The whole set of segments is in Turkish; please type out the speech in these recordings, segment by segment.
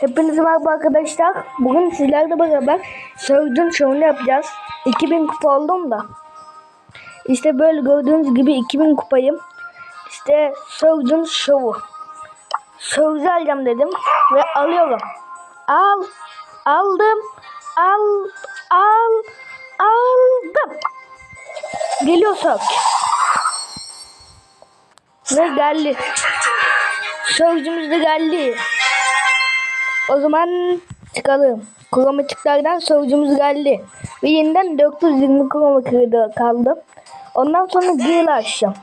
Hepinize merhaba arkadaşlar. Bugün sizlerle beraber Sövdün şovunu yapacağız. 2000 kupa oldum da. İşte böyle gördüğünüz gibi 2000 kupayım. İşte Sövdün şovu. Sövdü alacağım dedim ve alıyorum. Al. Aldım. Al. Al. Aldım. Geliyor Sövd. Ve geldi. Sövdümüz de geldi. O zaman çıkalım. Kromatiklerden sorucumuz geldi. Ve yeniden 420 kromatikleri kaldı. Ondan sonra Gear'ı açacağım.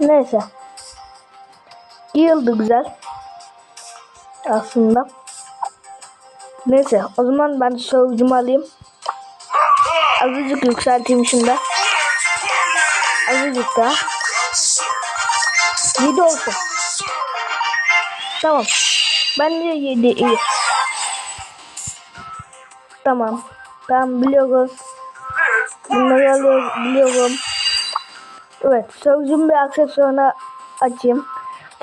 Neyse. Da güzel. Aslında. Neyse o zaman ben sorucumu alayım. Azıcık yükselteyim şimdi. Azıcık daha. 7 olsun. Tamam. Ben de 7 iyi. Tamam. Tamam biliyoruz. Bunları alıyor, biliyorum. Evet. Sözüm bir aksesuarını açayım.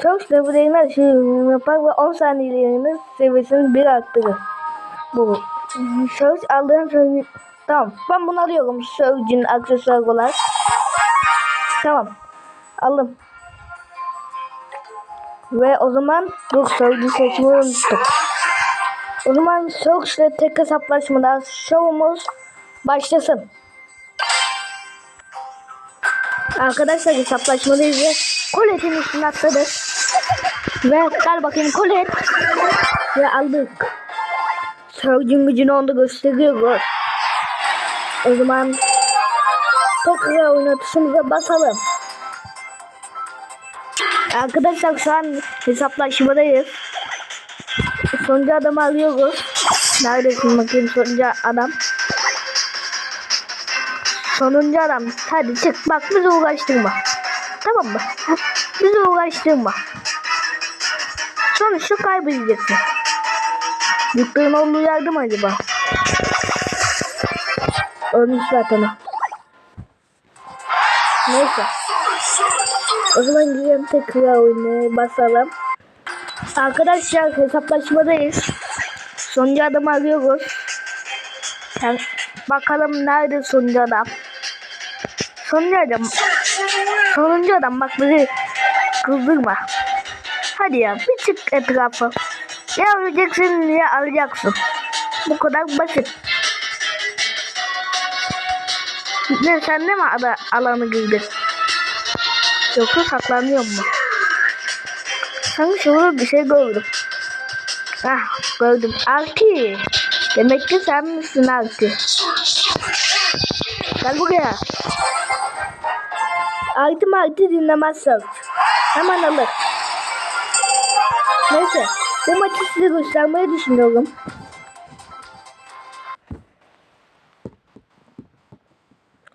Söz devrelerine şey yapar ve 10 saniyeliğine seviyesini bir arttırır. Bu. Söz aldığın söz... Tamam. Ben bunu alıyorum. Sözcüğün aksesuar olarak. Tamam. Aldım. Ve o zaman sözcü seçmeyi unuttuk. O zaman Soğuk'la tek hesaplaşmada şovumuz başlasın. Arkadaşlar hesaplaşmadayız ve Colette'in üstüne atladık. Ve gel bakayım Colette. Ve aldık. Sörgün gücünü onda gösteriyoruz. O zaman tekrar oynatışımıza basalım. Arkadaşlar şu an hesaplaşmadayız. Sonuncu adamı arıyoruz. Neredesin bakayım sonuncu adam. Sonuncu adam. Hadi çık bak bizi uğraştırma. Tamam mı? Bizi uğraştırma. Sonuçta kaybedeceksin. Yıktığın olduğu yardım acaba? Ölmüş zaten o. Neyse. O zaman gidelim tekrar oynaya basalım. Arkadaşlar hesaplaşmadayız. Sonuncu adamı arıyoruz. Yani bakalım nerede sonuncu adam. Sonuncu adam. Sonuncu adam bak bizi kızdırma. Hadi ya bir çık etrafa. Ya alacaksın ya alacaksın. Bu kadar basit. Ne sen de mi alanı girdin? Yoksa saklanıyor mu? Sanki şurada bir şey gördüm. Ah gördüm. Alki. Demek ki sen misin Alki? Gel buraya. Alki Alki dinlemezsen. Hemen alır. Neyse. Bu maçı size göstermeyi düşünüyorum.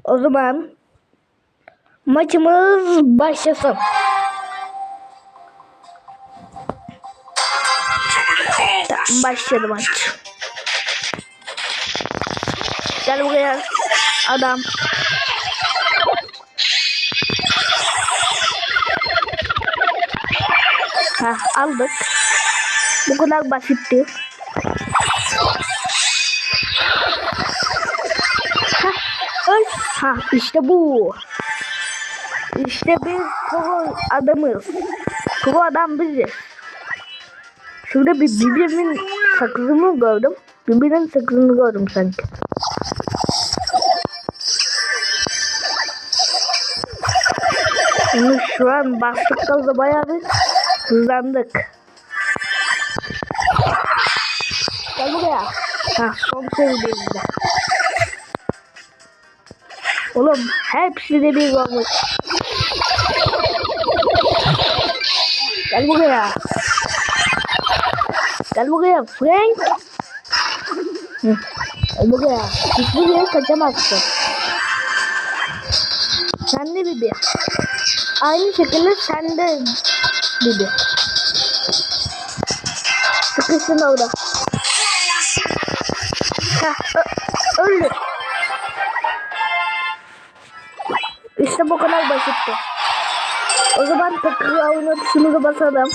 O zaman maçımız başlasın. Tamam başladı maç. Gel buraya adam. Ha aldık. Bu kadar basitti. Ha öl. Ha işte bu. İşte biz pro adamız. Pro adam biziz. Şurada bir birbirimin sakızını gördüm. Birbirinin sakızını gördüm sanki. Şimdi şu an bastık gaza bayağı bir hızlandık. Gel buraya. Ha son seviyedeyiz de. Oğlum hepsi de bir olmuş. Gel buraya. Gel buraya Frank. Hı. Gel buraya. Hiçbir yere kaçamazsın. Sen de Bibi. Aynı şekilde sen de Bibi. Sıkışsın orada. Heh, öldü. İşte bu kadar basitti. O zaman tekrar oynatışımızı basalım.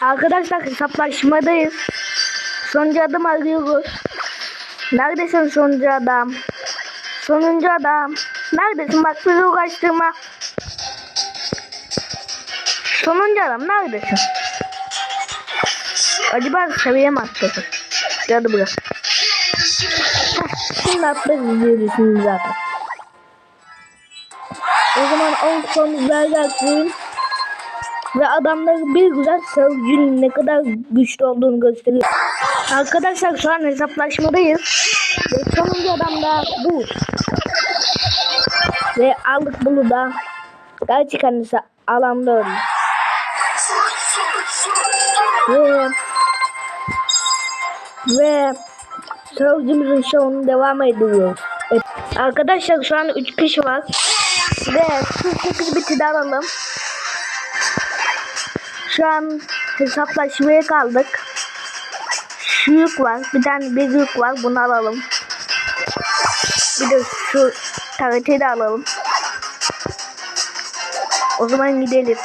Arkadaşlar hesaplaşmadayız. Sonuncu adam arıyoruz. Neredesin sonuncu adam? Sonuncu adam. Neredesin? Bak bizi uğraştırma. Sonuncu adam neredesin? Acaba seviye mi atladın? Hadi bırak. Şimdi atlarız düşündüm zaten. O zaman 10 kupamız gelsin. Ve adamları bir güzel Sörgün'ün ne kadar güçlü olduğunu gösteriyor. Arkadaşlar şu an hesaplaşmadayız. Ve sonuncu adam da bu. Ve aldık bunu da. Gerçek annesi alanda öldü. Ve ve Sörgümüzün şovunu devam ediyoruz. Evet. Arkadaşlar şu an 3 kişi var. Ve 48 biti alalım. Şu an hesaplaşmaya kaldık. Şu yük var. Bir tane bir yük var. Bunu alalım. Bir de şu tarihte de alalım. O zaman gidelim.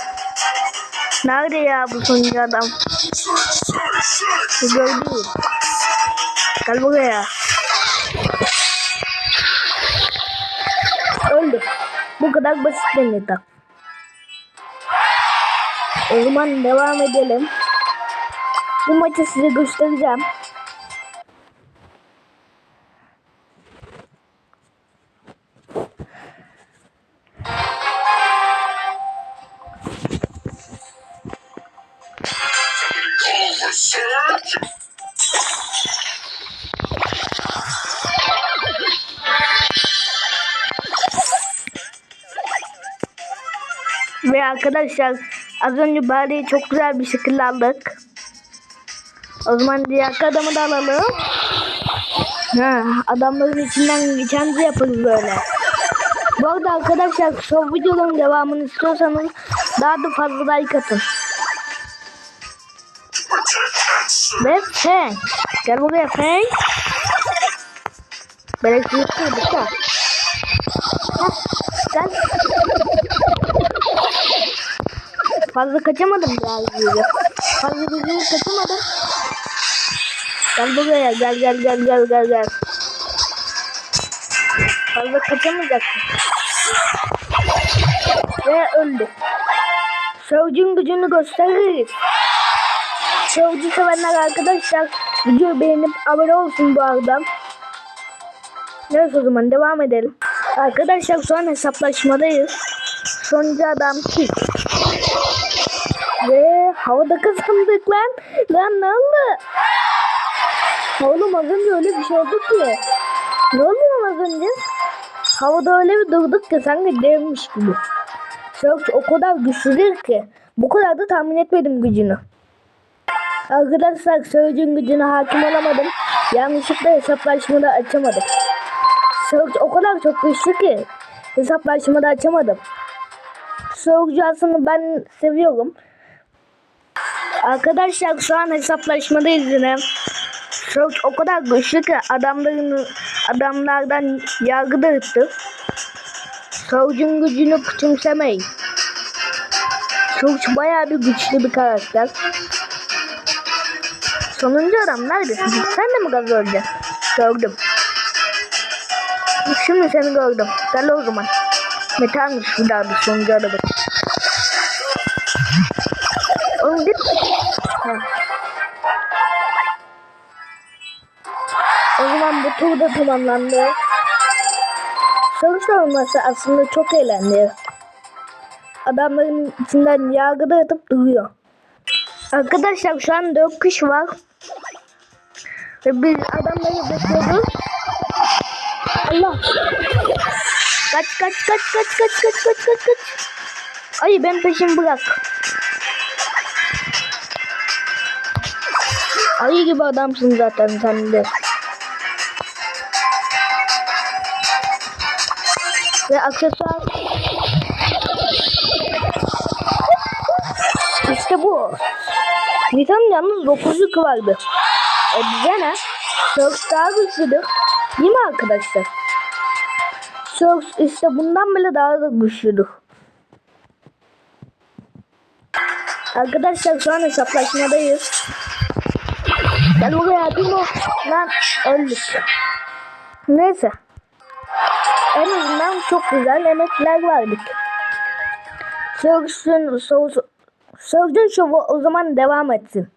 Nerede ya bu sonuncu adam? Bu. Gel buraya. Kadar basit denedi. O zaman devam edelim. Bu maçı size göstereceğim. Ve arkadaşlar az önce Bari'yi çok güzel bir şekilde aldık. O zaman diğer adamı da alalım. Ha, adamların içinden geçen yaparız böyle. Bu arada arkadaşlar son videonun devamını istiyorsanız daha da fazla like atın. Ve Feng. Gel buraya Feng. Belki yutmadık da. Heh, Gel. Fazla kaçamadım biraz gibi. Fazla güzel kaçamadım. Gel buraya gel gel gel gel gel gel. Fazla kaçamayacaksın. Ve öldü. Savcının gücünü gösteririz. Savcı sevenler arkadaşlar videoyu beğenip abone olsun bu arada. Neyse o zaman devam edelim. Arkadaşlar şu an hesaplaşmadayız. Sonuncu adam kim? Havada kazandık lan. Lan ne oldu? Oğlum az önce öyle bir şey oldu ki. Ne oldu az önce? Havada öyle bir durduk ki sanki devmiş gibi. Çok o kadar güçlüdür ki. Bu kadar da tahmin etmedim gücünü. Arkadaşlar sözcüğün gücüne hakim olamadım. Yanlışlıkla hesaplaşmada açamadım. Söz o kadar çok güçlü ki hesaplaşmada açamadım. Sözcü aslında ben seviyorum. Arkadaşlar şu an hesaplaşmadayız yine. Söz o kadar güçlü ki adamların adamlardan yargı dağıttı. Sözcüğün gücünü küçümsemeyin. Söz bayağı bir güçlü bir karakter. Sonuncu adam neredesin? Sen de mi gaz öleceksin? Gördüm. Şimdi seni gördüm. Gel o zaman. Metanmış bir daha bir sonuncu adam. O zaman bu tur da tamamlandı. Sonuç olması aslında çok eğlenceli. Adamların içinden yargı dağıtıp duruyor. Arkadaşlar şu an 4 kişi var. Ve biz adamları bekliyoruz. Allah. Kaç kaç kaç kaç kaç kaç kaç kaç kaç. Ay ben peşimi bırak. Ayı gibi adamsın zaten sen de. Ve aksesuar. İşte bu. Nisan'ın yalnız 9 yükü vardı. E bize ne? Surf daha güçlüdür. Değil mi arkadaşlar? Surf işte bundan bile daha da güçlüdür. Arkadaşlar şu an hesaplaşmadayız. Gel buraya Timo. Lan öldük. Neyse. En azından çok güzel emekler verdik. Surgeon, Surgeon Show'u o zaman devam etsin.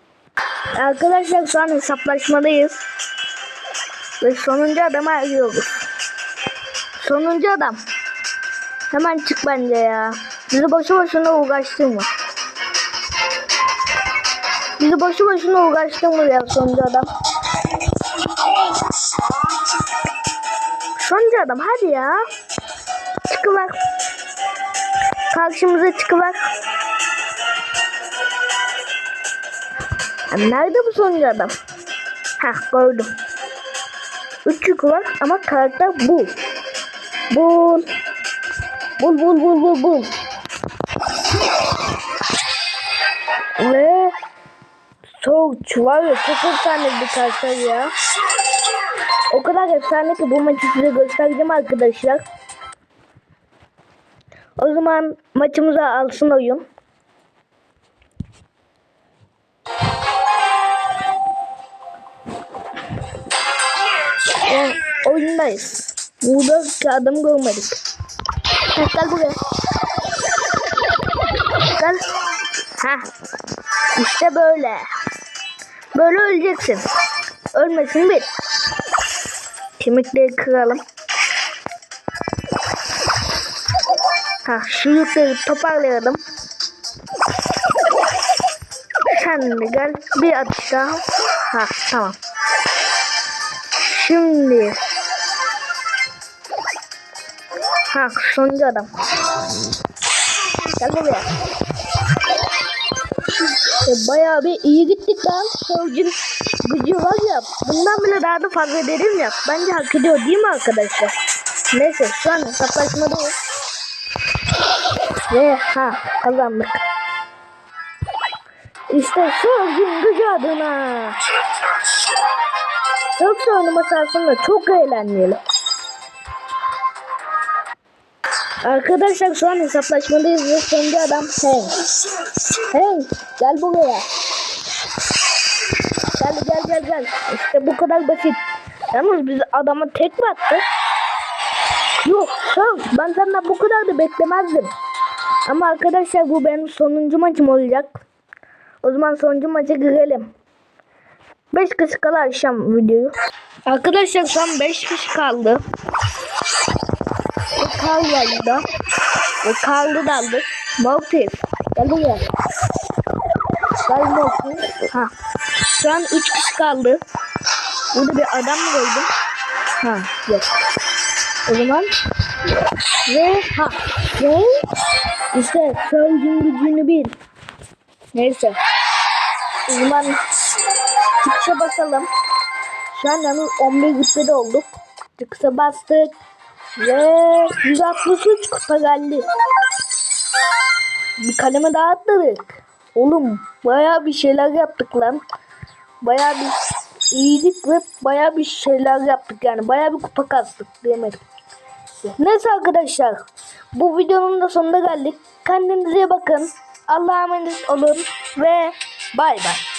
Arkadaşlar şu an hesaplaşmadayız. Ve sonuncu adamı arıyoruz. Sonuncu adam. Hemen çık bence ya. Bizi boşu boşuna uğraştırma. Bizi boşu boşuna uğraştırma ya sonuncu adam. Sonuncu adam hadi ya. Çıkıver. Karşımıza çıkıver. Nerede bu sonuncu adam? Heh gördüm. Üç yük var ama karakter bu. Bul. Bul bul bul bul bul. Çok var ya çok efsane bir karakter ya. O kadar efsane ki bu maçı size göstereceğim arkadaşlar. O zaman maçımıza alsın oyun. Yani oyundayız. Burada adamı görmedik. Gel, gel buraya. Gel. Ha. İşte böyle. Böyle öleceksin. Ölmesin bir. Kemikleri kıralım. Ha şu yükleri toparlayalım. Sen de gel bir atış daha. Ha tamam. Şimdi. Ha sonuncu adam. Gel buraya. E, bayağı bir iyi gittik lan. Savcın gücü var ya. Bundan bile daha da fazla derim ya. Bence hak ediyor değil mi arkadaşlar? Neyse şu an hesaplaşmadayız. Ve ha kazandık. İşte Savcın gücü adına. Çok oynaması aslında çok eğlenceli. Arkadaşlar şu an hesaplaşmadayız ve sonuncu adam Hank. Hank gel buraya. Gel gel gel gel. İşte bu kadar basit. Yalnız biz adama tek mi attık? Yok son. Ben senden bu kadar da beklemezdim. Ama arkadaşlar bu benim sonuncu maçım olacak. O zaman sonuncu maça girelim. 5 kişi kala akşam videoyu. Arkadaşlar şu an 5 kişi kaldı. Var burada. Ve Karl'ı da. Mortis. Gel buraya. Gel Mortis. Ha. Şu an 3 kişi kaldı. Burada bir adam mı gördüm? Ha yok. O zaman ve ha ve işte söylediğim gücünü bil. Neyse. O zaman çıkışa basalım. Şu an yalnız 11 rütbede olduk. Çıkışa bastık. Ve 163 kupa geldi. Bir kaleme daha atladık. Oğlum baya bir şeyler yaptık lan. Baya bir iyiydik ve baya bir şeyler yaptık yani. Baya bir kupa kastık diyemedim. Neyse arkadaşlar. Bu videonun da sonuna geldik. Kendinize bakın. Allah'a emanet olun ve bay bay.